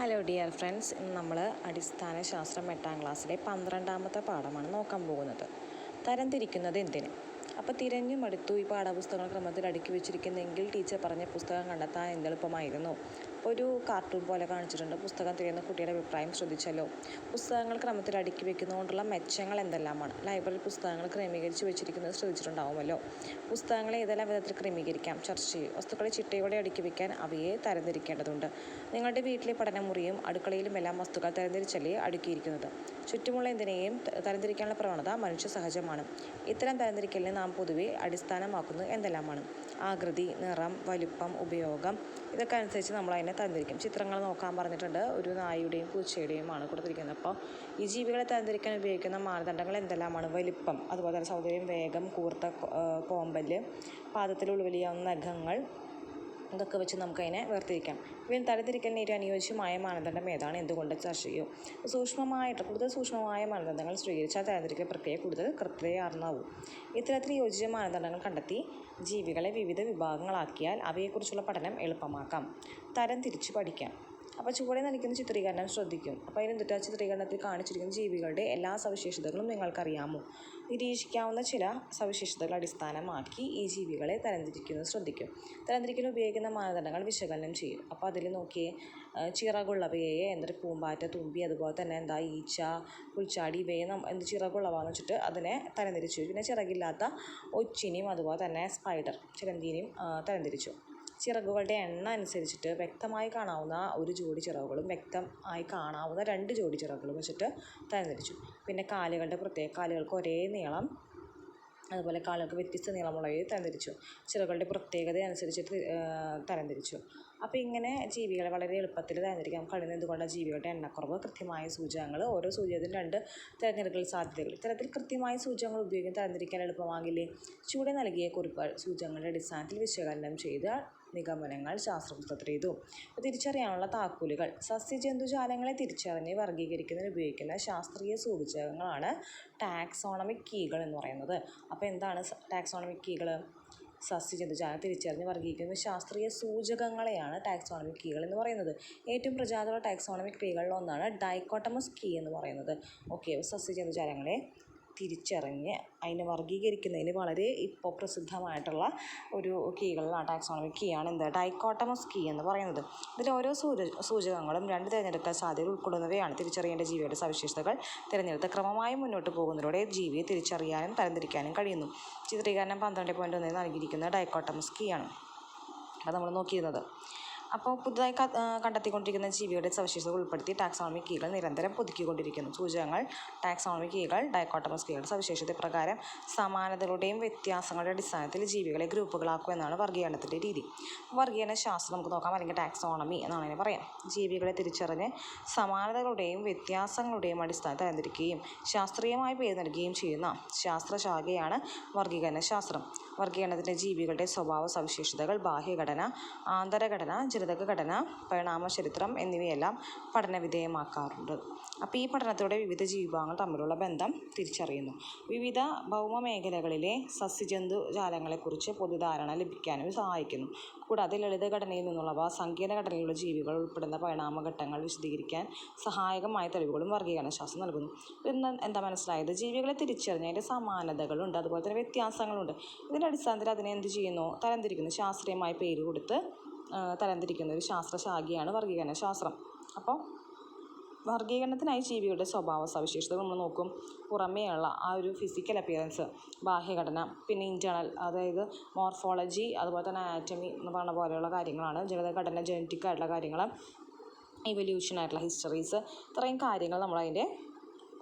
Hello dear friends ഇന്ന് നമ്മൾ അടിസ്ഥാന ശാസ്ത്രം എട്ടാം ക്ലാസ്സിലെ പന്ത്രണ്ടാമത്തെ പാഠമാണ് നോക്കാൻ പോകുന്നത്. തരംതിരിക്കുന്നത് എന്തിന്? അപ്പോൾ തിരഞ്ഞു മടുത്തു ഈ പാഠപുസ്തകങ്ങൾ ക്രമത്തിൽ അടുക്കി വെച്ചിരിക്കുന്നെങ്കിൽ ടീച്ചർ പറഞ്ഞ പുസ്തകം കണ്ടെത്താൻ എന്തെളുപ്പമായിരുന്നു. ഒരു കാർട്ടൂൺ പോലെ കാണിച്ചിട്ടുണ്ട്. പുസ്തകം തിരയുന്ന കുട്ടിയുടെ അഭിപ്രായം ശ്രദ്ധിച്ചല്ലോ. പുസ്തകങ്ങൾ ക്രമത്തിൽ അടുക്കി വെക്കുന്നതുകൊണ്ടുള്ള മെച്ചങ്ങൾ എന്തെല്ലാമാണ്? ലൈബ്രറി പുസ്തകങ്ങൾ ക്രമീകരിച്ച് വെച്ചിരിക്കുന്നത് ശ്രദ്ധിച്ചിട്ടുണ്ടാവുമല്ലോ. പുസ്തകങ്ങളെ ഏതെല്ലാം വിധത്തിൽ ക്രമീകരിക്കാം? ചർച്ച ചെയ്യും. വസ്തുക്കളെ ചിട്ടയോടെ അടുക്കി വെക്കാൻ അവയെ തരംതിരിക്കേണ്ടതുണ്ട്. നിങ്ങളുടെ വീട്ടിലെ പഠനമുറിയും അടുക്കളയിലും എല്ലാം വസ്തുക്കൾ തരംതിരിച്ചല്ലേ അടുക്കിയിരിക്കുന്നത്? ചുറ്റുമുള്ള എന്തിനേയും തരംതിരിക്കാനുള്ള പ്രവണത മനുഷ്യ സഹജമാണ്. ഇത്തരം തരംതിരിക്കലിനെ നാം പൊതുവെ അടിസ്ഥാനമാക്കുന്നത് എന്തെല്ലാമാണ്? ആകൃതി നിറം വലുപ്പം ഉപയോഗം ഇതൊക്കെ അനുസരിച്ച് നമ്മൾ അതിനെ തരംതിരിക്കും ചിത്രങ്ങൾ നോക്കാൻ പറഞ്ഞിട്ടുണ്ട്. ഒരു നായയുടെയും പൂച്ചയുടെയുമാണ് കൊടുത്തിരിക്കുന്നത്. അപ്പോൾ ഈ ജീവികളെ തരംതിരിക്കാൻ ഉപയോഗിക്കുന്ന മാനദണ്ഡങ്ങൾ എന്തെല്ലാമാണ്? വലിപ്പം അതുപോലെ തന്നെ സൗന്ദര്യം വേഗം കൂർത്ത കോമ്പൽ പാദത്തിൽ ഉൾവലിയാവുന്ന നഖങ്ങൾ ഇതൊക്കെ വെച്ച് നമുക്കതിനെ വേർതിരിക്കാം. ഇവൻ തരംതിരിക്കലിന് ഏറ്റവും അനുയോജ്യമായ മാനദണ്ഡം ഏതാണ്? എന്തുകൊണ്ട് ചർച്ച ചെയ്യും സൂക്ഷ്മമായിട്ട് കൂടുതൽ സൂക്ഷ്മമായ മാനദണ്ഡങ്ങൾ സ്വീകരിച്ചാൽ തരംതിരിക്കൽ പ്രക്രിയ കൂടുതൽ കൃത്യമാർന്നാവും ഇത്തരത്തിൽ യോജിച്ച മാനദണ്ഡങ്ങൾ കണ്ടെത്തി ജീവികളെ വിവിധ വിഭാഗങ്ങളാക്കിയാൽ അവയെക്കുറിച്ചുള്ള പഠനം എളുപ്പമാക്കാം. തരം തിരിച്ചു പഠിക്കാം. അപ്പോൾ ചുവടെ നൽകുന്ന ചിത്രീകരണം ശ്രദ്ധിക്കും. അപ്പോൾ അതിനെന്തിട്ട്? ചിത്രീകരണത്തിൽ കാണിച്ചിരിക്കുന്ന ജീവികളുടെ എല്ലാ സവിശേഷതകളും നിങ്ങൾക്കറിയാമോ? നിരീക്ഷിക്കാവുന്ന ചില സവിശേഷതകൾ അടിസ്ഥാനമാക്കി ഈ ജീവികളെ തരംതിരിക്കുന്നത് ശ്രദ്ധിക്കും. തരംതിരിക്കുന്ന ഉപയോഗിക്കുന്ന മാനദണ്ഡങ്ങൾ വിശകലനം ചെയ്യും. അപ്പോൾ അതിൽ നോക്കിയേ ചിറകുള്ളവയെ എന്നൊരു പൂമ്പാറ്റ തുമ്പി അതുപോലെ തന്നെ എന്താ ഈച്ച പുൽച്ചാടി ഇവയെ എന്ത് ചിറകുള്ളവാന്ന് വെച്ചിട്ട് അതിനെ തരംതിരിച്ചു. പിന്നെ ചിറകില്ലാത്ത ഒച്ചിനെയും അതുപോലെ തന്നെ സ്പൈഡർ ചിലന്തിനെയും തരംതിരിച്ചു. ചിറകുകളുടെ എണ്ണം അനുസരിച്ചിട്ട് വ്യക്തമായി കാണാവുന്ന ഒരു ജോഡി ചിറകുകളും വ്യക്തമായി കാണാവുന്ന രണ്ട് ജോഡി ചിറകുകളും വെച്ചിട്ട് തരംതിരിച്ചു. പിന്നെ കാലുകളുടെ പ്രത്യേക കാലുകൾക്ക് ഒരേ നീളം അതുപോലെ കാലുകൾക്ക് വ്യത്യസ്ത നീളമുള്ളവയെ തരംതിരിച്ചു. ചിറകുകളുടെ പ്രത്യേകത അനുസരിച്ചിട്ട് തരംതിരിച്ചു. അപ്പോൾ ഇങ്ങനെ ജീവികളെ വളരെ എളുപ്പത്തിൽ തരംതിരിക്കാൻ കഴിയുന്ന എന്തുകൊണ്ടാണ് ജീവികളുടെ എണ്ണക്കുറവ്? കൃത്യമായ സൂചകങ്ങൾ ഓരോ സൂചകത്തിനും രണ്ട് തിരഞ്ഞെടുക്കൽ സാധ്യതകൾ. ഇത്തരത്തിൽ കൃത്യമായ സൂചകങ്ങൾ ഉപയോഗിക്കാൻ തരംതിരിക്കാൻ എളുപ്പമാകില്ലേ? ചൂടെ നൽകിയ കുറിപ്പ് സൂചകങ്ങളുടെ അടിസ്ഥാനത്തിൽ വിശകലനം ചെയ്ത നിഗമനങ്ങൾ ശാസ്ത്രപുസ്തകത്തിൽ ചെയ്തു തിരിച്ചറിയാനുള്ള താക്കോലുകൾ. സസ്യജന്തുജാലങ്ങളെ തിരിച്ചറിഞ്ഞ് വർഗീകരിക്കുന്നതിന് ഉപയോഗിക്കുന്ന ശാസ്ത്രീയ സൂചകങ്ങളാണ് ടാക്സോണമിക് കീകൾ എന്ന് പറയുന്നത്. അപ്പോൾ എന്താണ് ടാക്സോണമിക് കീകൾ സസ്യജന്തുജാലം തിരിച്ചറിഞ്ഞ് വർഗീകരിക്കുന്ന ശാസ്ത്രീയ സൂചകങ്ങളെയാണ് ടാക്സോണമിക് കീകൾ എന്ന് പറയുന്നത്. ഏറ്റവും പ്രചാരമുള്ള ടാക്സോണമിക് കീകളിൽ ഒന്നാണ് ഡൈക്കോട്ടമസ് കീ എന്ന് പറയുന്നത്. ഓക്കെ സസ്യജന്തുജാലങ്ങളെ തിരിച്ചറിഞ്ഞ് അതിനെ വർഗീകരിക്കുന്നതിന് വളരെ ഇപ്പോൾ പ്രസിദ്ധമായിട്ടുള്ള ഒരു കീകളിലാണ് ടാക്സോണമിക് കീ ആണ് എന്ത്? ഡൈക്കോട്ടമസ് കീ എന്ന് പറയുന്നത്. ഇതിൽ ഓരോ സൂച സൂചകങ്ങളും രണ്ട് തിരഞ്ഞെടുക്കൽ സാധ്യതകൾ ഉൾക്കൊള്ളുന്നവയാണ് തിരിച്ചറിയേണ്ട ജീവിയുടെ സവിശേഷതകൾ. തിരഞ്ഞെടുത്ത് ക്രമമായി മുന്നോട്ട് പോകുന്നതിലൂടെ ജീവിയെ തിരിച്ചറിയാനും തരംതിരിക്കാനും കഴിയുന്നു. ചിത്രീകരണം പന്ത്രണ്ട് പോയിന്റ് ഒന്നിൽ നൽകിയിരിക്കുന്ന ഡൈക്കോട്ടമസ് കീ ആണ്. അത് നമ്മൾ നോക്കിയിരുന്നത്. അപ്പോൾ പുതുതായി കണ്ടെത്തിക്കൊണ്ടിരിക്കുന്ന ജീവിയുടെ സവിശേഷതകൾ ഉൾപ്പെടുത്തി ടാക്സോണമിക് കീകൾ നിരന്തരം പുതുക്കിക്കൊണ്ടിരിക്കുന്നു. സൂചകങ്ങൾ ടാക്സോണമിക് കീകൾ ഡയക്കോട്ടമസ് കീകളുടെ സവിശേഷത പ്രകാരം സമാനതകളുടെയും വ്യത്യാസങ്ങളുടെ അടിസ്ഥാനത്തിൽ ജീവികളെ ഗ്രൂപ്പുകളാക്കുക എന്നാണ് വർഗീകരണത്തിന്റെ രീതി. വർഗീകരണ ശാസ്ത്രം നമുക്ക് നോക്കാം അല്ലെങ്കിൽ ടാക്സോണമി എന്നാണ് അതിനെ പറയാം. ജീവികളെ തിരിച്ചറിഞ്ഞ് സമാനതകളുടെയും വ്യത്യാസങ്ങളുടെയും അടിസ്ഥാനത്തിൽ തരംതിരിക്കുകയും ശാസ്ത്രീയമായി പേര് നൽകുകയും ചെയ്യുന്ന ശാസ്ത്രശാഖയാണ് വർഗീകരണ ശാസ്ത്രം. വർഗീകരണത്തിന്റെ ജീവികളുടെ സ്വഭാവ സവിശേഷതകൾ ബാഹ്യഘടന ആന്തരഘടന ജനിതക ഘടന പരിണാമ ചരിത്രം എന്നിവയെല്ലാം പഠനവിധേയമാക്കാറുണ്ട്. അപ്പോൾ ഈ പഠനത്തിലൂടെ വിവിധ ജീവിഭാഗങ്ങൾ തമ്മിലുള്ള ബന്ധം തിരിച്ചറിയുന്നു. വിവിധ ഭൗമ മേഖലകളിലെ സസ്യജന്തു ജാലങ്ങളെക്കുറിച്ച് പൊതുധാരണ ലഭിക്കാനും സഹായിക്കുന്നു. കൂടാതെ ലളിതഘടനയിൽ നിന്നുള്ളവ സങ്കീർണ ഘടനയിലുള്ള ജീവികൾ ഉൾപ്പെടുന്ന പരിണാമഘട്ടങ്ങൾ വിശദീകരിക്കാൻ സഹായകമായ തെളിവുകളും വർഗീകരണ ശാസ്ത്രം നൽകുന്നു. ഇന്ന് എന്താ മനസ്സിലായത്? ജീവികളെ തിരിച്ചറിഞ്ഞ് അതിന്റെ സമാനതകളുണ്ട് അതുപോലെ തന്നെ വ്യത്യാസങ്ങളുണ്ട്. ഇതിന്റെ അടിസ്ഥാനത്തിൽ അതിനെ എന്ത് ചെയ്യുന്നു? തരംതിരിക്കുന്നു. ശാസ്ത്രീയമായ പേര് കൊടുത്ത് ആ, തരംതിരിക്കുന്ന ഒരു ശാസ്ത്രശാഖയാണ് വർഗീകരണ ശാസ്ത്രം. അപ്പോൾ വർഗീകരണത്തിനായി ജീവിയുടെ സ്വഭാവ സവിശേഷതകൾ നമ്മൾ നോക്കും. പുറമേയുള്ള ആ ഒരു ഫിസിക്കൽ അപ്പിയറൻസ് ബാഹ്യഘടന പിന്നെ ഇന്റേർണൽ അതായത് മോർഫോളജി അതുപോലെ തന്നെ ആറ്റമി എന്ന് പറഞ്ഞ പോലെയുള്ള കാര്യങ്ങളാണ്. ജനിതഘടന ജനറ്റിക് ആയിട്ടുള്ള കാര്യങ്ങൾ ഇവല്യൂഷൻ ആയിട്ടുള്ള ഹിസ്റ്ററീസ് ഇത്രയും കാര്യങ്ങൾ നമ്മളതിന്റെ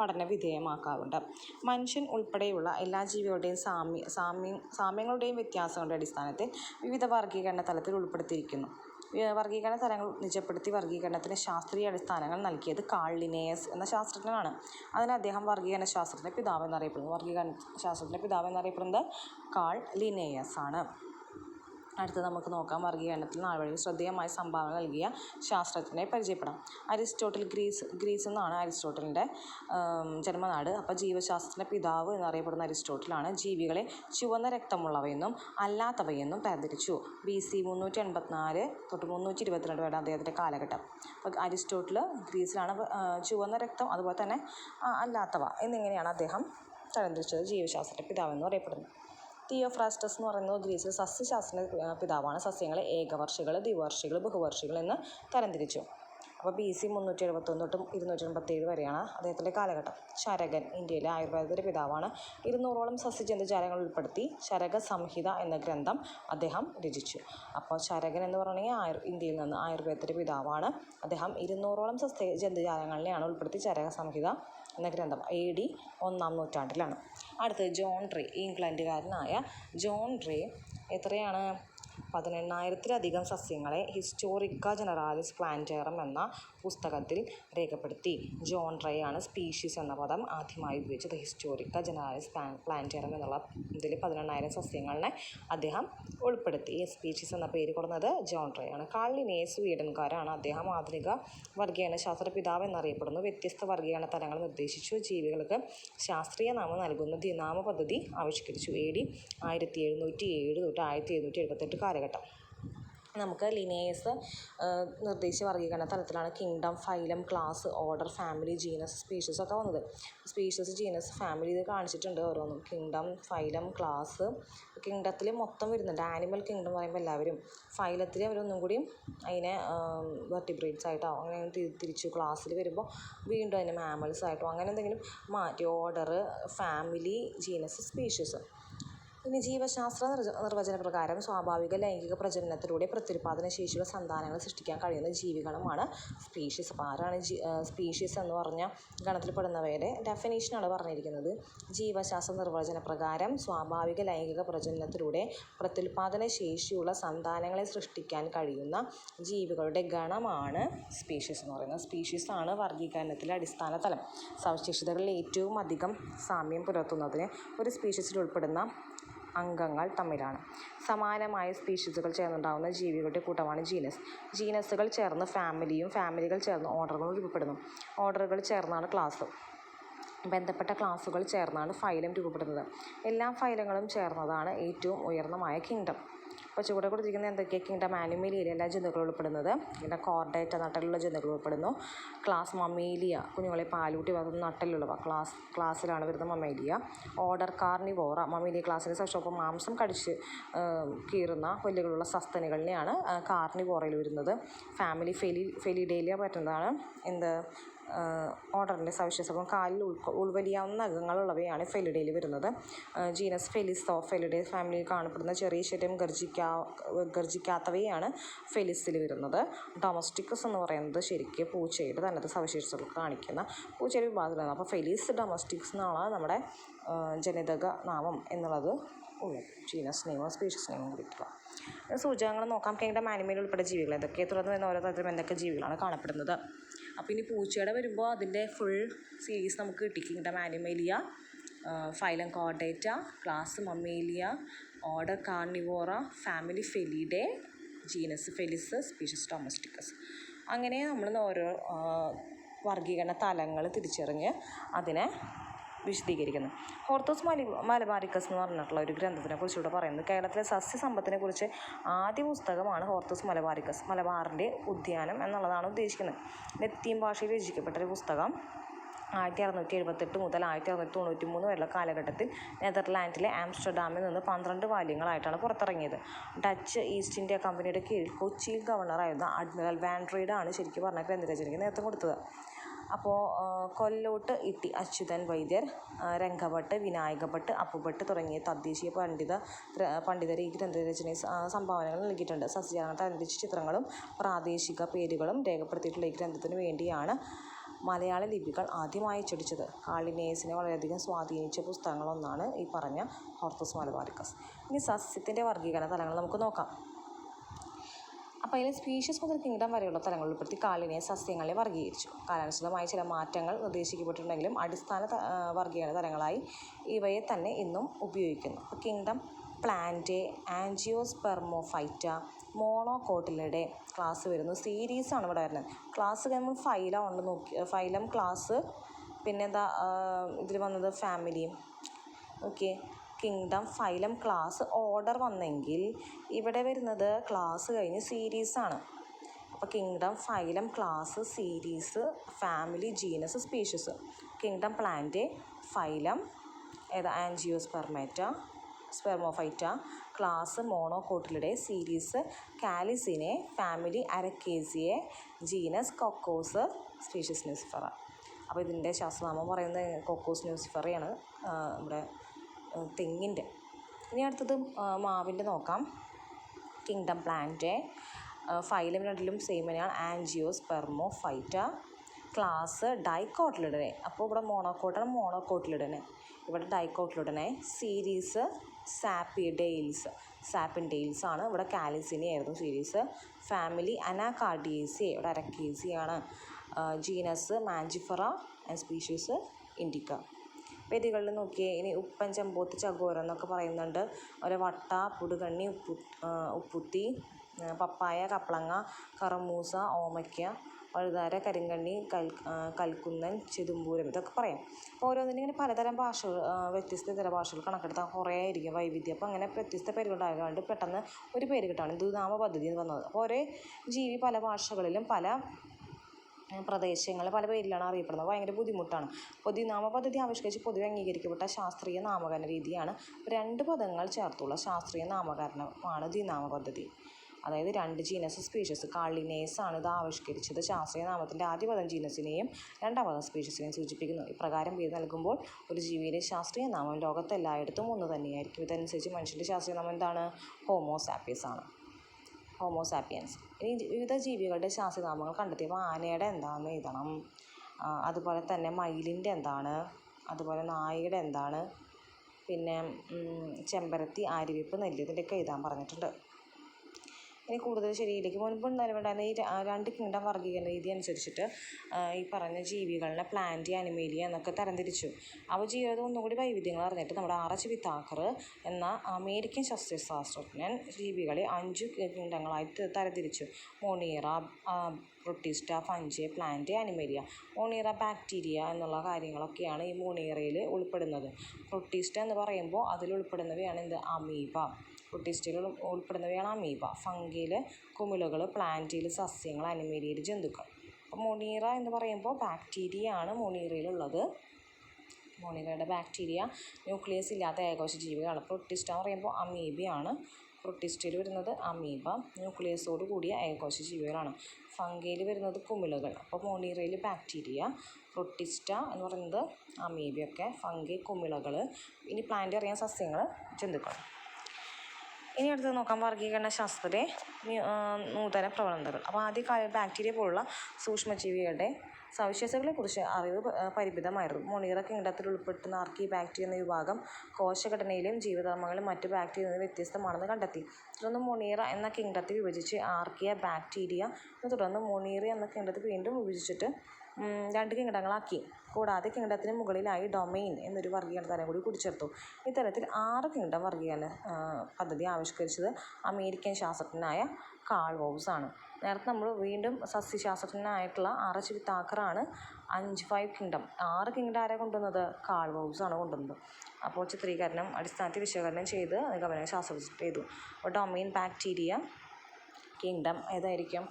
പഠന വിധേയമാക്കാറുണ്ട്. മനുഷ്യൻ ഉൾപ്പെടെയുള്ള എല്ലാ ജീവികളുടെയും സാമ്യ സാമ്യം സാമ്യങ്ങളുടെയും വ്യത്യാസങ്ങളുടെ അടിസ്ഥാനത്തിൽ വിവിധ വർഗീകരണ തലത്തിൽ ഉൾപ്പെടുത്തിയിരിക്കുന്നു. വർഗീകരണ തലങ്ങൾ നിജപ്പെടുത്തി വർഗീകരണത്തിന് ശാസ്ത്രീയ അടിസ്ഥാനങ്ങൾ നൽകിയത് കാൾ ലിനേയസ് എന്ന ശാസ്ത്രജ്ഞനാണ്. അതിന് അദ്ദേഹം വർഗീകരണ ശാസ്ത്രത്തിന്റെ പിതാവ് എന്നറിയപ്പെടുന്നു. വർഗീകരണ ശാസ്ത്രത്തിന്റെ പിതാവ് എന്നറിയപ്പെടുന്നത് കാൾ ലിനേയസ് ആണ് അടുത്തത് നമുക്ക് നോക്കാം വർഗീകരണത്തിൽ നാളുകളിൽ ശ്രദ്ധേയമായ സംഭാവന നൽകിയ ശാസ്ത്രജ്ഞനെ പരിചയപ്പെടാം. അരിസ്റ്റോട്ടിൽ ഗ്രീസ് ഗ്രീസ് എന്നാണ് അരിസ്റ്റോട്ടലിന്റെ ജന്മനാട്. അപ്പോൾ ജീവശാസ്ത്രത്തിന്റെ പിതാവ് എന്നറിയപ്പെടുന്ന അരിസ്റ്റോട്ടിലാണ് ജീവികളെ ചുവന്ന രക്തമുള്ളവയെന്നും അല്ലാത്തവയെന്നും തരംതിരിച്ചു ബി സി മുന്നൂറ്റി എൺപത്തിനാല് തൊട്ട് മുന്നൂറ്റി ഇരുപത്തിരണ്ട് വരെ അദ്ദേഹത്തിന്റെ കാലഘട്ടം. അപ്പോൾ അരിസ്റ്റോട്ടിൽ ഗ്രീസിലാണ് ചുവന്ന രക്തം അതുപോലെ തന്നെ അല്ലാത്തവ എന്നിങ്ങനെയാണ് അദ്ദേഹം തരംതിരിച്ചത്. ജീവശാസ്ത്രത്തിന്റെ പിതാവ് എന്ന് അറിയപ്പെടുന്നത് തിയോഫ്രാസ്റ്റസ് എന്ന് പറയുന്നത് ഗ്രീസിൽ സസ്യശാസ്ത്ര പിതാവാണ്. സസ്യങ്ങളെ ഏകവർഷികൾ ദ്വിവർഷികൾ ബഹുവർഷികൾ എന്ന് തരംതിരിച്ചു. അപ്പോൾ ബി സി മുന്നൂറ്റി എഴുപത്തൊന്ന് തൊട്ട് ഇരുന്നൂറ്റി എൺപത്തേഴ് വരെയാണ് അദ്ദേഹത്തിന്റെ കാലഘട്ടം. ശരകൻ ഇന്ത്യയിലെ ആയുർവേദത്തിന്റെ പിതാവാണ്. ഇരുന്നൂറോളം സസ്യജന്തുജാലങ്ങൾ ഉൾപ്പെടുത്തി ശരക സംഹിത എന്ന ഗ്രന്ഥം അദ്ദേഹം രചിച്ചു. അപ്പോൾ ശരകൻ എന്ന് പറഞ്ഞെങ്കിൽ ആയുർ ഇന്ത്യയിൽ നിന്ന് ആയുർവേദത്തിന്റെ പിതാവാണ്. അദ്ദേഹം ഇരുന്നൂറോളം സസ്യ ജന്തുജാലങ്ങളിലെയാണ് ഉൾപ്പെടുത്തി ശരക സംഹിത എന്ന ഗ്രന്ഥം. എ ഡി ഒന്നാം നൂറ്റാണ്ടിലാണ്. അടുത്തത് ജോൺ ട്രീ ഇംഗ്ലണ്ടുകാരനായ ജോൺ ട്രീ. എത്രയാണ്? പതിനെണ്ണായിരത്തിലധികം സസ്യങ്ങളെ ഹിസ്റ്റോറിക്ക ജനറാലിസ് പ്ലാന്റേറം എന്ന പുസ്തകത്തിൽ രേഖപ്പെടുത്തി. ജോൺ ആണ് സ്പീഷീസ് എന്ന പദം ആദ്യമായി ഉപയോഗിച്ചത് ഹിസ്റ്റോറിക്ക ജനറാലിസ് പ്ലാന്റേറം എന്നുള്ള ഇതിൽ പതിനെണ്ണായിരം സസ്യങ്ങളെ അദ്ദേഹം ഉൾപ്പെടുത്തി. സ്പീഷീസ് എന്ന പേര് കൊടുക്കുന്നത് ജോൺ റേ ആണ് കാളിനെ സ്വീഡൻകാരാണ്. അദ്ദേഹം ആധുനിക വർഗീകരണ ശാസ്ത്ര പിതാവ് എന്നറിയപ്പെടുന്നു. വ്യത്യസ്ത വർഗീയണ തലങ്ങൾ നിർദ്ദേശിച്ചു. ജീവികൾക്ക് ശാസ്ത്രീയ നാമം നൽകുന്ന നാമപദ്ധതി പദ്ധതി ആവിഷ്കരിച്ചു. എ ഡി ആയിരത്തി എഴുന്നൂറ്റി ഏഴ് തൊട്ട് ആയിരത്തി എഴുന്നൂറ്റി എഴുപത്തെട്ട് കാലഘട്ടം നമുക്ക് ലിനേയസ് നിർദ്ദേശിച്ച വർഗീകരണ തലത്തിലാണ് kingdom phylum class order family genus species ഒക്കെ വന്നത്. സ്പീഷീസ് ജീനസ് ഫാമിലി ഇത് കാണിച്ചിട്ടുണ്ട് ഓരോന്നും. കിങ്ഡം ഫൈലം ക്ലാസ് കിങ്ഡത്തിൽ മൊത്തം വരുന്നുണ്ട്. ആനിമൽ കിങ്ഡം പറയുമ്പോൾ എല്ലാവരും. ഫൈലത്തിൽ അവരൊന്നും കൂടി അതിനെ വെർട്ടിബ്രേറ്റ്സ് ആയിട്ടോ അങ്ങനെ തിരിച്ചു ക്ലാസ്സിൽ വരുമ്പോൾ വീണ്ടും അതിനെ മാമൽസ് ആയിട്ടോ അങ്ങനെ എന്തെങ്കിലും മാറ്റി. ഓർഡർ ഫാമിലി ജീനസ് സ്പീഷീസ് ഇനി ജീവശാസ്ത്ര നിർവചന പ്രകാരം സ്വാഭാവിക ലൈംഗിക പ്രജനനത്തിലൂടെ പ്രത്യുൽപാദന ശേഷിയുള്ള സന്താനങ്ങൾ സൃഷ്ടിക്കാൻ കഴിയുന്ന ജീവികളുമാണ് സ്പീഷീസ്. അപ്പോൾ ആരാണ് ജീ സ്പീഷീസ് എന്ന് പറഞ്ഞ ഗണത്തിൽപ്പെടുന്നവയുടെ ഡെഫിനേഷനാണ് പറഞ്ഞിരിക്കുന്നത്. ജീവശാസ്ത്ര നിർവചന പ്രകാരം സ്വാഭാവിക ലൈംഗിക പ്രജനനത്തിലൂടെ പ്രത്യുൽപാദന ശേഷിയുള്ള സന്താനങ്ങളെ സൃഷ്ടിക്കാൻ കഴിയുന്ന ജീവികളുടെ ഗണമാണ് സ്പീഷീസ് എന്ന് പറയുന്നത്. സ്പീഷീസ് ആണ് വർഗീകരണത്തിലെ അടിസ്ഥാന തലം. സവിശേഷതകളിൽ ഏറ്റവും അധികം സാമ്യം പുലർത്തുന്നതിന് ഒരു സ്പീഷീസിൽ ഉൾപ്പെടുന്ന അംഗങ്ങൾ തമ്മിലാണ്. സമാനമായ സ്പീഷീസുകൾ ചേർന്നുണ്ടാകുന്ന ജീവികളുടെ കൂട്ടമാണ് ജീനസ് ജീനസുകൾ ചേർന്ന് ഫാമിലിയും ഫാമിലികൾ ചേർന്ന് ഓർഡറുകളും രൂപപ്പെടുന്നു. ഓർഡറുകൾ ചേർന്നാണ് ക്ലാസ് ബന്ധപ്പെട്ട ക്ലാസ്സുകൾ ചേർന്നാണ് ഫൈലം രൂപപ്പെടുന്നത്. എല്ലാ ഫൈലങ്ങളും ചേർന്നതാണ് ഏറ്റവും ഉയർന്നമായ കിങ്ഡം അപ്പോൾ ചുവടെ കൊടുത്തിരിക്കുന്ന എന്തൊക്കെയാണ് കിങ്ഡം ആനിമേലിയയിൽ എല്ലാ ജന്തുക്കളും ഉൾപ്പെടുന്നത്? പിന്നെ കോർഡേറ്റ നട്ടലുള്ള ജന്തുക്കൾ ഉൾപ്പെടുന്നു. ക്ലാസ് മമേലിയ കുഞ്ഞുങ്ങളെ പാലൂട്ടി വളർത്തുന്ന നട്ടലുള്ളവ. ക്ലാസ് ക്ലാസ്സിലാണ് വരുന്നത് മമേലിയ. ഓർഡർ കാർണിവോറ മമേലിയ ക്ലാസ്സിന്റെ സക്ഷോപ്പം മാംസം കടിച്ച് കീറുന്ന പുല്ലുകളുള്ള സസ്തനികളിനെയാണ് കാർണിവോറയിൽ വരുന്നത്. ഫാമിലി ഫെലി ഫെലിഡേലിയ പറ്റുന്നതാണ്. എന്ത്? ഓർഡറിന്റെ സവിശേഷത കാലിൽ ഉൾക്കൊ ഉൾവലിയാവുന്ന നഖങ്ങളുള്ളവയാണ് ഫെലിഡയിൽ വരുന്നത്. ജീനസ് ഫെലിസോ ഫെലിഡേ ഫാമിലിയിൽ കാണപ്പെടുന്ന ചെറിയ ശരീരം ഗർജിക്കാ ഗർജിക്കാത്തവയാണ് ഫെലിസിൽ വരുന്നത്. ഡൊമസ്റ്റിക്കസ് എന്ന് പറയുന്നത് ശരിക്കും പൂച്ചയുടെ തനത് സവിശേഷതകൾ കാണിക്കുന്ന പൂച്ചയുടെ വിഭാഗത്തിലാണ്. അപ്പോൾ ഫെലിസ് ഡൊമസ്റ്റിക്സ് എന്നാണ് നമ്മുടെ ജനിതക നാമം എന്നുള്ളത് ഉള്ളത്. ജീനസ് നെയിമോ സ്പീഷ്യസ് നെയിമോ കിട്ടുക സൂചകങ്ങൾ നോക്കാം. കിങ്ഡം ആനിമയിൽ ഉൾപ്പെടെ ജീവികൾ. എന്തൊക്കെ തുടർന്ന് വരുന്ന ഓരോ തരത്തിലും എന്തൊക്കെ ജീവികളാണ് കാണപ്പെടുന്നത്? അപ്പോൾ ഇനി പൂച്ചയുടെ വരുമ്പോൾ അതിന്റെ ഫുൾ സീരീസ് നമുക്ക് കിട്ടി. Kingdom Animalia phylum കോഡേറ്റ class Mammalia order Carnivora family Felidae genus Felis species domesticus അങ്ങനെ നമ്മൾ ഓരോ വർഗീകരണ തലങ്ങൾ തിരിച്ചറിഞ്ഞ് അതിനെ വിശദീകരിക്കുന്നു. ഹോർത്തോസ് മലി മലബാറിക്കസ് എന്ന് പറഞ്ഞിട്ടുള്ള ഒരു ഗ്രന്ഥത്തിനെ കുറിച്ച് ഇവിടെ പറയുന്നത് കേരളത്തിലെ സസ്യസമ്പത്തിനെ കുറിച്ച് ആദ്യ പുസ്തകമാണ് ഹോർത്തോസ് മലബാറിക്കസ് മലബാറിന്റെ ഉദ്യാനം എന്നുള്ളതാണ് ഉദ്ദേശിക്കുന്നത്. ലത്തീൻ ഭാഷയിൽ രചിക്കപ്പെട്ട ഒരു പുസ്തകം ആയിരത്തി അറുന്നൂറ്റി എഴുപത്തെട്ട് മുതൽ ആയിരത്തി അറുന്നൂറ്റി തൊണ്ണൂറ്റി മൂന്ന് വരെയുള്ള കാലഘട്ടത്തിൽ നെതർലാൻഡിലെ ആംസ്റ്റർഡാമിൽ നിന്ന് പന്ത്രണ്ട് വാല്യങ്ങളായിട്ടാണ് പുറത്തിറങ്ങിയത്. ഡച്ച് ഈസ്റ്റ് ഇന്ത്യ കമ്പനിയുടെ കീഴിൽ കൊച്ചിയിൽ ഗവർണറായിരുന്ന അഡ്മിറൽ വാൻഡ്രീഡാണ് ശരിക്കും പറഞ്ഞ ഗ്രന്ഥരചനയ്ക്ക് നേതൃത്വം കൊടുത്തത്. അപ്പോൾ കൊല്ലോട്ട് ഇട്ടി അച്യുതൻ വൈദ്യർ രംഗഭട്ട് വിനായകഭട്ട് അപ്പുഭട്ട് തുടങ്ങിയ തദ്ദേശീയ പണ്ഡിത പണ്ഡിതർ ഈ ഗ്രന്ഥരചന സംഭാവനകൾ നൽകിയിട്ടുണ്ട്. സസ്യജാലങ്ങൾ തരംതിരിച്ച ചിത്രങ്ങളും പ്രാദേശിക പേരുകളും രേഖപ്പെടുത്തിയിട്ടുള്ള ഈ ഗ്രന്ഥത്തിന് വേണ്ടിയാണ് മലയാള ലിപികൾ ആദ്യമായി അച്ചടിച്ചത് കാളിനേസിനെ വളരെയധികം സ്വാധീനിച്ച പുസ്തകങ്ങളൊന്നാണ് ഈ പറഞ്ഞ ഹോർത്തസ് മലബാറിക്കസ്. ഇനി സസ്യത്തിന്റെ വർഗീകരണ തലങ്ങൾ നമുക്ക് നോക്കാം. അപ്പോൾ അതിൽ സ്പീഷ്യസ് മുതൽ കിങ്ഡം വരെയുള്ള തലങ്ങൾ ഉൾപ്പെടുത്തി കാലിനെ സസ്യങ്ങളെ വർഗീകരിച്ചു കാലാനുസൃതമായ ചില മാറ്റങ്ങൾ നിർദ്ദേശിക്കപ്പെട്ടിട്ടുണ്ടെങ്കിലും അടിസ്ഥാന വർഗീകരണ തലങ്ങളായി ഇവയെ തന്നെ ഇന്നും ഉപയോഗിക്കുന്നു. അപ്പോൾ kingdom Plantae Angiospermophyta Monocotyledonae class വരുന്നു. സീരീസാണ് ഇവിടെ വരുന്നത്. ക്ലാസ് കഴിയുമ്പോൾ ഫൈലം ഉണ്ട് നോക്കി ഫൈലം ക്ലാസ് പിന്നെന്താ ഇതിൽ വന്നത് family okay kingdom phylum class order വന്നെങ്കിൽ ഇവിടെ വരുന്നത് ക്ലാസ് കഴിഞ്ഞ് സീരീസാണ് അപ്പോൾ kingdom phylum class series family genus species kingdom Plantae phylum ഏതാ Angiospermata Spermophyta class Monocotyledonae series Calycinae family Arecaceae genus Cocos species nucifera അപ്പോൾ ഇതിന്റെ ശാസ്ത്രനാമം പറയുന്നത് കൊക്കോസ് ന്യൂസിഫറയാണ് നമ്മുടെ തെങ്ങിന്റെ. ഇനി അടുത്തത് മാവിന്റെ നോക്കാം. കിങ്ഡം പ്ലാന്റ് ഫൈലം രണ്ടിലും സെയിം തന്നെയാണ്. ആൻജിയോ സ്പെർമോ ഫൈറ്റ ക്ലാസ് ഡൈക്കോട്ടിലിടണേ അപ്പോൾ ഇവിടെ മോണോക്കോട്ടാണ് മോണോക്കോട്ടിലിടണേ ഇവിടെ ഡൈക്കോട്ടിലിടണേ സീരീസ് സാപ്പി ഡെയിൽസ് സാപ്പിൻ ഡെയിൽസ് ആണ്. ഇവിടെ കാലിസിനി ആയിരുന്നു സീരീസ് ഫാമിലി അനാകാർഡിയേസി ഇവിടെ അരക്കേസിയാണ് genus Mangifera and species indica വേദികളിൽ നോക്കിയേ ഇനി ഉപ്പൻ ചെമ്പോത്ത് ചകോരം എന്നൊക്കെ പറയുന്നുണ്ട്. ഒരു വട്ട പുടുകണ്ണി ഉപ്പു ഉപ്പുത്തി പപ്പായ കപ്ലങ്ങ കറമൂസ ഓമയ്ക്ക വഴുതാര കരിങ്കണ്ണി കൽ കൽക്കുന്നൻ ചെതുമ്പൂരം ഇതൊക്കെ പറയാം. അപ്പോൾ ഓരോന്നിനും ഇങ്ങനെ പലതരം ഭാഷകൾ വ്യത്യസ്ത ഇതര ഭാഷകൾ കണക്കെടുത്താൽ കുറേ ആയിരിക്കും വൈവിധ്യം. അപ്പോൾ അങ്ങനെ വ്യത്യസ്ത പേരുകളുണ്ടായതുകൊണ്ട് പെട്ടെന്ന് ഒരു പേര് കിട്ടാണ് ദുനാമ പദ്ധതി എന്ന് പറഞ്ഞത്. അപ്പോൾ ഒരേ ജീവി പല ഭാഷകളിലും പല പ്രദേശങ്ങൾ പല പേരിലാണ് അറിയപ്പെടുന്നത്. ഭയങ്കര ബുദ്ധിമുട്ടാണ്. പൊതുനാമ പദ്ധതി ആവിഷ്കരിച്ച് പൊതുവെ അംഗീകരിക്കപ്പെട്ട ശാസ്ത്രീയ നാമകരണ രീതിയാണ് രണ്ട് പദങ്ങൾ ചേർത്തുള്ള ശാസ്ത്രീയ നാമകരണമാണ് ദ്വിനാമ പദ്ധതി. അതായത് രണ്ട് ജീനസ് സ്പീഷ്യസ് കാളിനേസ് ആണ് ഇത് ആവിഷ്കരിച്ചത്. ശാസ്ത്രീയ നാമത്തിന്റെ ആദ്യ പദം ജീനസിനെയും രണ്ടാം പദം സ്പീഷ്യസിനെയും സൂചിപ്പിക്കുന്നു. ഇപ്രകാരം പേര് നൽകുമ്പോൾ ഒരു ജീവിയുടെ ശാസ്ത്രീയ നാമം ലോകത്തെല്ലായിടത്തും ഒന്ന് തന്നെയായിരിക്കും. ഇതനുസരിച്ച് മനുഷ്യന്റെ ശാസ്ത്രീയ നാമം എന്താണ്? ഹോമോസാപ്പിയസ് ആണ്. ഹോമോസാപ്പിയൻസ് ഇനി വിവിധ ജീവികളുടെ ശാസ്ത്രനാമങ്ങൾ കണ്ടെത്തിയപ്പോൾ ആനയുടെ എന്താണെന്ന് എഴുതണം? അതുപോലെ തന്നെ മയിലിന്റെ എന്താണ്? അതുപോലെ നായയുടെ എന്താണ്? പിന്നെ ചെമ്പരത്തി ആര്യവേപ്പ് നെല്ല് ഇതിന്റെയൊക്കെ എഴുതാൻ പറഞ്ഞിട്ടുണ്ട്. ഇനി കൂടുതൽ ശരിയിലേക്ക് മുൻപ് ഉണ്ടായിരുന്ന ഈ രണ്ട് കിങ്ഡം വർഗീകരണ രീതി അനുസരിച്ചിട്ട് ഈ പറഞ്ഞ ജീവികളെ പ്ലാന്റ് അനിമേലിയ എന്നൊക്കെ തരംതിരിച്ചു. അവ ജീവിതം ഒന്നുകൂടി വൈവിധ്യങ്ങൾ അറിഞ്ഞിട്ട് നമ്മുടെ ആർ എച്ച് വിത്താക്കർ എന്ന അമേരിക്കൻ ശസ്ത്രശാസ്ത്രജ്ഞൻ ജീവികളെ അഞ്ച് കിങ്ഡങ്ങളായി തരംതിരിച്ചു. Monera Protista fungi Plantae Animalia Monera bacteria എന്നുള്ള കാര്യങ്ങളൊക്കെയാണ് ഈ മോണീറയിൽ ഉൾപ്പെടുന്നത്. പ്രൊട്ടിസ്റ്റ എന്ന് പറയുമ്പോൾ അതിൽ ഉൾപ്പെടുന്നവയാണ് എന്ത്? അമീബ. പ്രൊട്ടിസ്റ്റയിൽ ഉൾപ്പെടുന്നവയാണ് അമീബ. ഫംഗിയിൽ കുമിളകൾ പ്ലാന്റിൽ സസ്യങ്ങൾ അനിമേലിയയിൽ ജന്തുക്കൾ. അപ്പോൾ മൊണീറ എന്ന് പറയുമ്പോൾ ബാക്ടീരിയ ആണ് മൊണീറയിലുള്ളത് മൊണീറയുടെ ബാക്ടീരിയ ന്യൂക്ലിയസ് ഇല്ലാത്ത ഏകോശ ജീവികളാണ്. പ്രൊട്ടിസ്റ്റ എന്ന് പറയുമ്പോൾ അമീബയാണ്. പ്രൊട്ടിസ്റ്റയിൽ വരുന്നത് അമീബ ന്യൂക്ലിയസോട് കൂടിയ ഏകോശ ജീവികളാണ്. ഫംഗയിൽ വരുന്നത് കുമിളകൾ. അപ്പോൾ മോണീറയിൽ ബാക്ടീരിയ പ്രൊട്ടിസ്റ്റ എന്ന് പറയുന്നത് അമീബയൊക്കെ ഫംഗി കുമിളകൾ ഇനി പ്ലാന്റ് അറിയാൻ സസ്യങ്ങൾ ജന്തുക്കൾ ഇനി അടുത്തത് നോക്കാം വർഗീകരണ ശാസ്ത്രത്തിലെ നൂതന പ്രവണതകൾ. അപ്പോൾ ആദ്യകാല ബാക്ടീരിയ പോലുള്ള സൂക്ഷ്മജീവികളുടെ സവിശേഷതകളെക്കുറിച്ച് അറിവ് പരിമിതമായിരുന്നു. മൊണീറ കിങ്ഡത്തിൽ ഉൾപ്പെടുന്ന ആർക്കി ബാക്ടീരിയ എന്ന വിഭാഗം കോശഘടനയിലും ജീവധർമ്മങ്ങളിലും മറ്റു ബാക്ടീരിയ നിന്ന് വ്യത്യസ്തമാണെന്ന് കണ്ടെത്തി. തുടർന്ന് മൊണീറ എന്ന കിങ്ഡത്തിൽ വിഭജിച്ച് ആർക്കിയ ബാക്ടീരിയ തുടർന്ന് മൊണീറ എന്ന കിങ്ഡത്തിൽ വീണ്ടും വിഭജിച്ചിട്ട് രണ്ട് കിങ്ഡങ്ങളാക്കി. കൂടാതെ കിങ്ഡത്തിന് മുകളിലായി ഡൊമെയിൻ എന്നൊരു വർഗീകരണ തരം കൂടി കുടിച്ചെടുത്തു ഇത്തരത്തിൽ ആറ് കിങ്ഡം വർഗീകരണ പദ്ധതി ആവിഷ്കരിച്ചത് അമേരിക്കൻ ശാസ്ത്രജ്ഞനായ കാൾ വോബ്സ് ആണ്. നേരത്തെ നമ്മൾ വീണ്ടും സസ്യശാസ്ത്രജ്ഞനായിട്ടുള്ള ആർ എച്ച് വിത്താക്കറാണ് അഞ്ച് ഫൈവ് കിങ്ഡം. ആറ് കിങ്ഡം ആരാ കൊണ്ടുവന്നത്? കാൾ വോബ്സ് ആണ് കൊണ്ടുവന്നത്. അപ്പോൾ ചിത്രീകരണം അടിസ്ഥാനത്തിൽ വിശകലനം ചെയ്ത് ഗവേഷണ ശാസ്ത്രം ചെയ്തു. അപ്പോൾ ഡൊമെയിൻ ബാക്ടീരിയ കിങ്ഡം ഏതായിരിക്കും?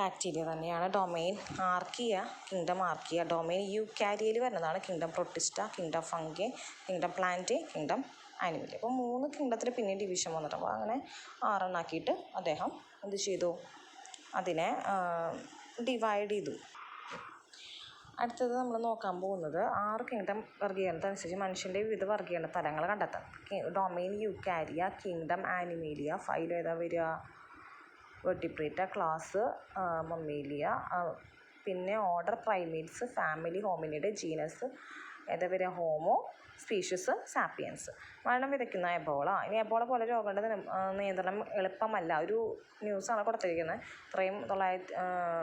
ബാക്ടീരിയ തന്നെയാണ്. Domain Archaea kingdom Archaea domain യൂക്കാരിയയിൽ വരുന്നതാണ്. Kingdom Protista kingdom fungi kingdom Plantae kingdom animal അപ്പോൾ മൂന്ന് കിങ്ഡത്തിൽ പിന്നെ ഡിവിഷൻ വന്നിട്ടുണ്ട്. അപ്പോൾ അങ്ങനെ ആറെണ്ണാക്കിയിട്ട് അദ്ദേഹം എന്ത് ചെയ്തു? അതിനെ ഡിവൈഡ് ചെയ്തു. അടുത്തത് നമ്മൾ നോക്കാൻ പോകുന്നത് ആറ് കിങ്ഡം വർഗീകരണത്തനുസരിച്ച് മനുഷ്യന്റെ വിവിധ വർഗീകരണ തലങ്ങൾ കണ്ടെത്താം domain Eukarya kingdom Animalia phylum ഏതാ വരിക? വെർട്ടിബ്രേറ്റ ക്ലാസ് മമ്മേലിയ പിന്നെ order Primates family Hominidae genus ഏതാ വരിക ഹോമോ സ്പീഷ്യസ് സാപ്പിയൻസ്. മരണം വിതയ്ക്കുന്ന എബോള. ഇനി എബോള പോലെ രോഗങ്ങളുടെ നിയന്ത്രണം എളുപ്പമല്ല. ഒരു ന്യൂസാണ് കൊടുത്തിരിക്കുന്നത്. ഇത്രയും തൊള്ളായിരത്തി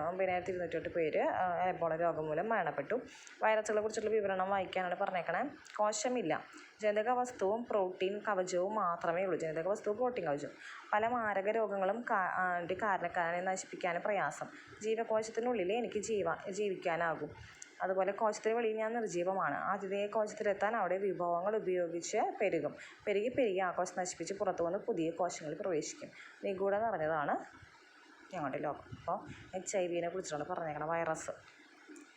ഒമ്പതിനായിരത്തി ഇരുന്നൂറ്റെട്ട് പേര് എബോള രോഗം മൂലം മരണപ്പെട്ടു. വൈറസുകളെ കുറിച്ചുള്ള വിവരണം വായിക്കാനാണ് പറഞ്ഞേക്കണേ. കോശമില്ല. ജനിതക വസ്തുവും പ്രോട്ടീൻ കവചവും മാത്രമേ ഉള്ളൂ. ജനിതക വസ്തു പ്രോട്ടീൻ കവചവും. പല മാരക രോഗങ്ങളും കാരണക്കാരനെ നശിപ്പിക്കാനും പ്രയാസം. ജീവകോശത്തിനുള്ളിൽ എനിക്ക് ജീവ ജീവിക്കാനാകും. അതുപോലെ കോശത്തിന് വെളിയിൽ ഞാൻ നിർജീവമാണ്. ആതിഥേയ കോശത്തിലെത്താൻ അവിടെ വിഭവങ്ങൾ ഉപയോഗിച്ച് പെരുകും. പെരുകി പെരുകി ആ കോശം നശിപ്പിച്ച് പുറത്തു വന്ന് പുതിയ കോശങ്ങളിൽ പ്രവേശിക്കും. നിഗൂഢ നിറഞ്ഞതാണ് ഞങ്ങളുടെ ലോകം. അപ്പോൾ എച്ച് ഐ വിനെ കുറിച്ചിട്ടാണ് പറഞ്ഞേക്കണം വൈറസ്.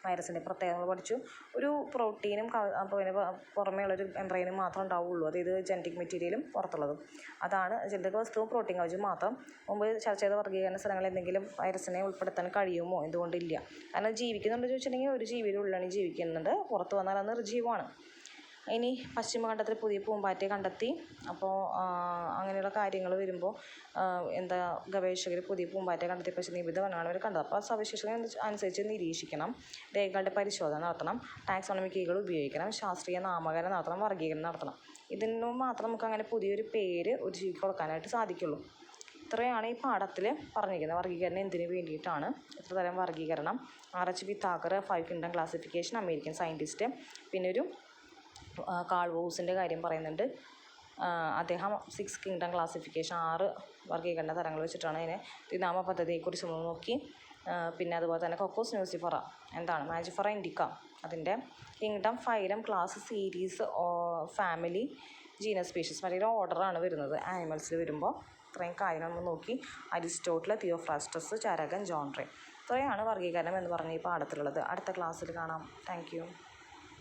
വൈറസിന്റെ പ്രത്യേകതകൾ പഠിച്ചു. ഒരു പ്രോട്ടീനും പിന്നെ പുറമേയുള്ളൊരു മെംബ്രെയിനും മാത്രമേ ഉണ്ടാവുള്ളൂ. അതായത് ജനറ്റിക് മെറ്റീരിയലും പുറത്തുള്ളതും. അതാണ് ജനിതക വസ്തുവും പ്രോട്ടീൻ കവചവും മാത്രം. മുമ്പ് ചർച്ച ചെയ്ത വർഗീകരണ സ്ഥലങ്ങളിൽ എന്തെങ്കിലും വൈറസിനെ ഉൾപ്പെടുത്താൻ കഴിയുമോ എന്തുകൊണ്ടില്ല. കാരണം ജീവിക്കുന്നുണ്ടോ ചോദിച്ചിട്ടുണ്ടെങ്കിൽ ഒരു ജീവിയുടെ ഉള്ളിലാണ് ജീവിക്കുന്നുണ്ട് പുറത്ത് വന്നാൽ അത് നിർജീവമാണ്. ഇനി പശ്ചിമഘട്ടത്തിൽ പുതിയ പൂമ്പാറ്റയെ കണ്ടെത്തി. അപ്പോൾ അങ്ങനെയുള്ള കാര്യങ്ങൾ വരുമ്പോൾ എന്താ ഗവേഷകർ പുതിയ പൂമ്പാറ്റയെ കണ്ടെത്തി. പക്ഷേ നിബിധ വനമാണ് അവർ കണ്ടത് അപ്പോൾ സവിശേഷത അനുസരിച്ച് നിരീക്ഷിക്കണം. രേഖകളുടെ പരിശോധന നടത്തണം. ടാക്സോണമിക് കീകൾ ഉപയോഗിക്കണം. ശാസ്ത്രീയ നാമകരണം നടത്തണം. വർഗീകരണം നടത്തണം. ഇതിനു മാത്രം നമുക്ക് അങ്ങനെ പുതിയൊരു പേര് ഒരു ജീവിക്ക് കൊടുക്കാനായിട്ട് സാധിക്കുള്ളൂ. ഇത്രയാണ് ഈ പാഠത്തിൽ പറഞ്ഞിരിക്കുന്നത്. വർഗീകരണം എന്തിനു വേണ്ടിയിട്ടാണ്? ഇത്ര തരം വർഗീകരണം R H P Whittaker five kingdom classification American scientist പിന്നെ ഒരു കാൾ വോസിന്റെ കാര്യം പറയുന്നുണ്ട്. അദ്ദേഹം സിക്സ് കിങ്ഡം ക്ലാസിഫിക്കേഷൻ ആറ് വർഗീകരണ തരങ്ങൾ വെച്ചിട്ടാണ് അതിനെ ത്രിനാമ പദ്ധതിയെക്കുറിച്ച് നോക്കി. പിന്നെ അതുപോലെ തന്നെ കൊക്കോസ് ന്യൂസിഫറ എന്താണ്? മാജിഫറ ഇൻഡിക്ക അതിന്റെ kingdom phylum class series family genus species മറ്റൊരു ഓർഡറാണ് വരുന്നത്. ആനിമൽസിൽ വരുമ്പോൾ ഇത്രയും കാര്യങ്ങൾ നമ്മൾ നോക്കി. അരിസ്റ്റോട്ടിൽ തിയോഫ്രാസ്റ്റസ് ചരകൻ ജോൺട്രെ ഇത്രയാണ് വർഗീകരണം എന്ന് പറഞ്ഞ ഈ പാഠത്തിലുള്ളത്. അടുത്ത ക്ലാസ്സിൽ കാണാം. താങ്ക്